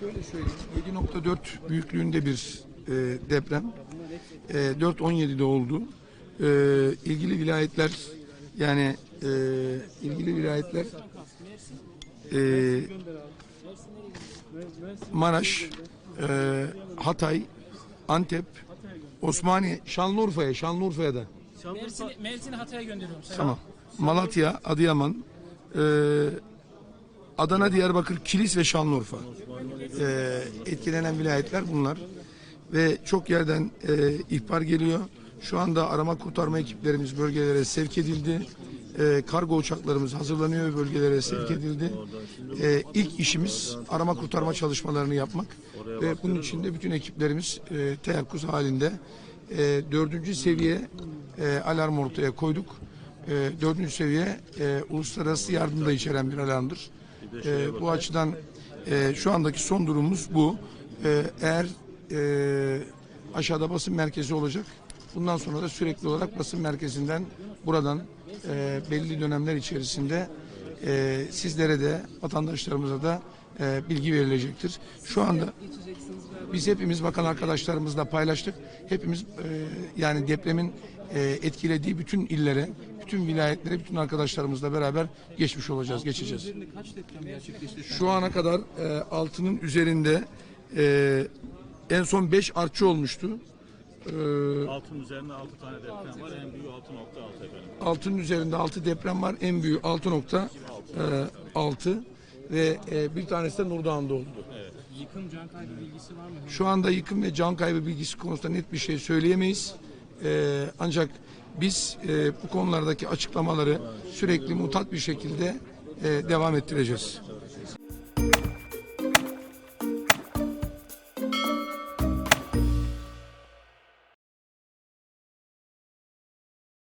Şöyle söyleyeyim. 7.4 büyüklüğünde bir e, deprem. E, 4.17'de oldu. E, ilgili vilayetler yani e, ilgili vilayetler e, Maraş, e, Hatay, Antep, Osmaniye, Şanlıurfa'ya, Şanlıurfa'ya da. Mersin'i Mersin'i Hatay'a gönderiyorum. Sayın Tamam. Malatya, Adıyaman, e, Adana, Diyarbakır, Kilis ve Şanlıurfa. E, etkilenen vilayetler bunlar. Ve çok yerden e, ihbar geliyor. Şu anda arama kurtarma ekiplerimiz bölgelere sevk edildi. E, kargo uçaklarımız hazırlanıyor ve bölgelere sevk edildi. E, ilk işimiz arama kurtarma çalışmalarını yapmak. Ve bunun için de bütün ekiplerimiz e, teyakkuz halinde. E, dördüncü seviye e, alarm ortaya koyduk. E, dördüncü seviye e, uluslararası yardım da içeren bir alarmdır. E, bu açıdan e, şu andaki son durumumuz bu. E, eğer e, aşağıda basın merkezi olacak. Bundan sonra da sürekli olarak basın merkezinden buradan e, belli dönemler içerisinde e, sizlere de vatandaşlarımıza da e, bilgi verilecektir. Şu anda biz hepimiz bakan arkadaşlarımızla paylaştık. Hepimiz e, yani depremin e, etkilediği bütün illere, bütün vilayetlere, bütün arkadaşlarımızla beraber geçmiş olacağız, geçeceğiz. Şu ana kadar e, altının üzerinde e, en son 5 artçı olmuştu. E, Altın üzerinde 6 tane deprem var. En büyüğü 6.6 efendim. altının üzerinde 6 deprem var. En büyüğü 6.6 ve e, bir tanesi de Nurdağ'ında oldu. Yıkım can kaybı bilgisi var mı? Şu anda yıkım ve can kaybı bilgisi konusunda net bir şey söyleyemeyiz. Ee, ancak biz e, bu konulardaki açıklamaları sürekli mutat bir şekilde e, devam ettireceğiz.